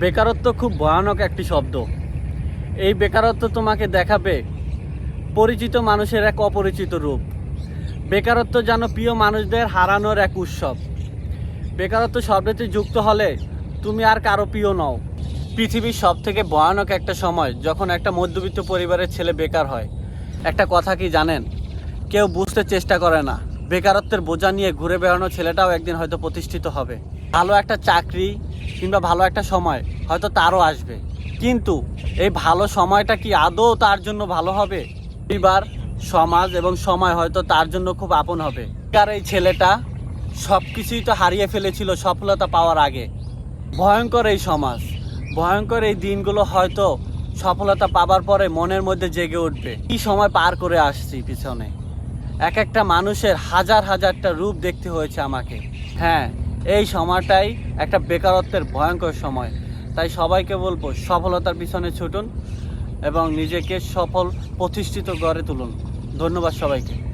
বেকারত্ব খুব ভয়ানক একটি শব্দ। এই বেকারত্ব তোমাকে দেখাবে পরিচিত মানুষের এক অপরিচিত রূপ। বেকারত্ব যেন প্রিয় মানুষদের হারানোর এক উৎসব। বেকারত্ব শব্দটি যুক্ত হলে তুমি আর কারও প্রিয় নও। পৃথিবীর সব থেকে ভয়ানক একটা সময় যখন একটা মধ্যবিত্ত পরিবারের ছেলে বেকার হয়। একটা কথা কি জানেন? কেউ বুঝতে চেষ্টা করে না। বেকারত্বের বোঝা নিয়ে ঘুরে বেড়ানো ছেলেটাও একদিন হয়তো প্রতিষ্ঠিত হবে। ভালো একটা চাকরি কিংবা ভালো একটা সময়, হয়তো তারও আসবে। কিন্তু এই ভালো সময়টা কি আদৌ তার জন্য ভালো হবে? পরিবার, সমাজ এবং সময় হয়তো তার জন্য খুব আপন হবে। কার এই ছেলেটা সব কিছুই তো হারিয়ে ফেলেছিল সফলতা পাওয়ার আগে। ভয়ঙ্কর এই সমাজ, ভয়ঙ্কর এই দিনগুলো হয়তো সফলতা পাবার পরে মনের মধ্যে জেগে উঠবে। কি সময় পার করে আসছি পিছনে? এক একটা মানুষের হাজার হাজারটা রূপ দেখতে হয়েছে আমাকে। হ্যাঁ এই সময়টাই একটা বেকারত্বের ভয়ঙ্কর সময়। তাই সবাইকে বলব, সফলতার পিছনে ছুটুন এবং নিজেকে সফল প্রতিষ্ঠিত গড়ে তুলুন। ধন্যবাদ সবাইকে।